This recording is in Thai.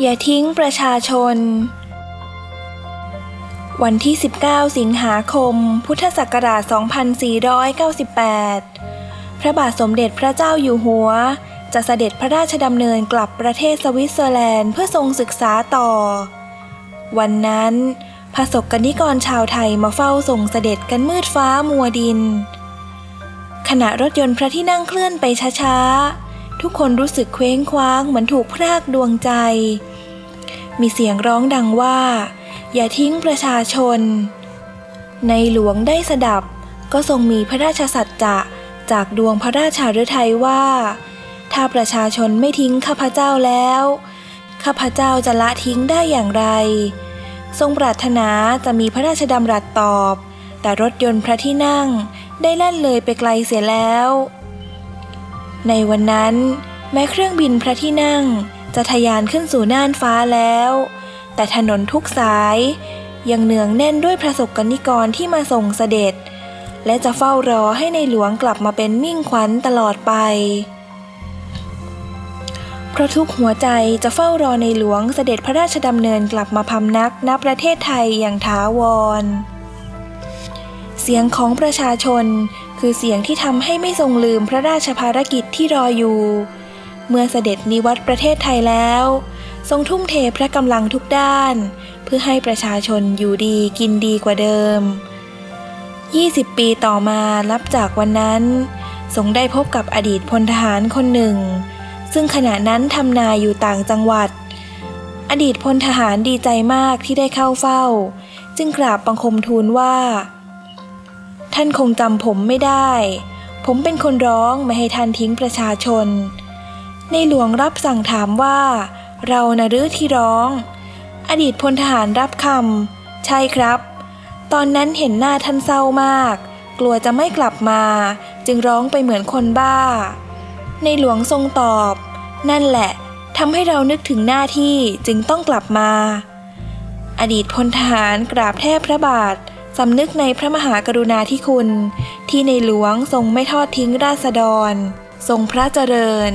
อย่าทิ้งประชาชน วันที่ 19 สิงหาคม พุทธศักราช 2498 พระบาทสมเด็จพระเจ้าอยู่หัว จะเสด็จพระราชดำเนินกลับประเทศสวิตเซอร์แลนด์เพื่อทรงศึกษาต่อ วันนั้นพระสกนิกรชาวไทยมาเฝ้าส่งเสด็จกันมืดฟ้ามัวดิน ขณะรถยนต์พระที่นั่งเคลื่อนไปช้าๆ ทุกคนรู้สึกเคว้งคว้างเหมือนถูกพรากดวงใจ มีเสียงร้องดังว่า อย่าทิ้งประชาชน ในหลวงได้สดับก็ทรงมีพระราชสัจจะจากดวงพระราชาฤทัยว่า ถ้าประชาชนไม่ทิ้งข้าพเจ้าแล้ว ข้าพเจ้าจะละทิ้งได้อย่างไร ทรงปรารถนาจะมีพระราชดำรัสตอบ แต่รถยนต์พระที่นั่งได้แล่นเลยไปไกลเสียแล้ว ในวันนั้น แม้เครื่องบินพระที่นั่งจะทะยานขึ้นสู่น่านฟ้าแล้ว แต่ถนนทุกสาย ยังเนืองแน่นด้วยพระสกนิกรที่มาส่งเสด็จ และจะเฝ้ารอให้ในหลวงกลับมาเป็นมิ่งขวัญตลอดไป เพราะทุกหัวใจจะเฝ้ารอในหลวงเสด็จพระราชดำเนินกลับมาพำนักณประเทศไทยอย่างถาวร เสียงของประชาชน คือเสียงที่ทำให้ไม่ทรงลืมพระราชภารกิจที่รออยู่ เมื่อเสด็จนิวัตประเทศไทยแล้ว ทรงทุ่มเทพระกำลังทุกด้าน เพื่อให้ประชาชนอยู่ดีกินดีกว่าเดิม 20 ปีต่อมานับจากวันนั้น ทรงได้พบกับอดีตพลทหารคนหนึ่ง ซึ่งขณะนั้นทำนาอยู่ต่างจังหวัด อดีตพลทหารดีใจมากที่ได้เข้าเฝ้า จึงกราบบังคมทูลว่า ท่านคงจำผมไม่ได้ ผมเป็นคนร้องไม่ให้ท่านทิ้งประชาชน ในหลวงรับสั่งถามว่า เรานะรื้อที่ร้อง อดีตพลทหารรับคำใช่ครับ ตอนนั้นเห็นหน้าท่านเศร้ามาก กลัวจะไม่กลับมา จึงร้องไปเหมือนคนบ้า ในหลวงทรงตอบ นั่นแหละทำให้เรานึกถึงหน้าที่จึงต้องกลับมา อดีตพลทหารกราบแทบพระบาท สำนึกในพระมหากรุณาธิคุณ ที่ในหลวงทรงไม่ทอดทิ้งราษฎร ทรงพระเจริญ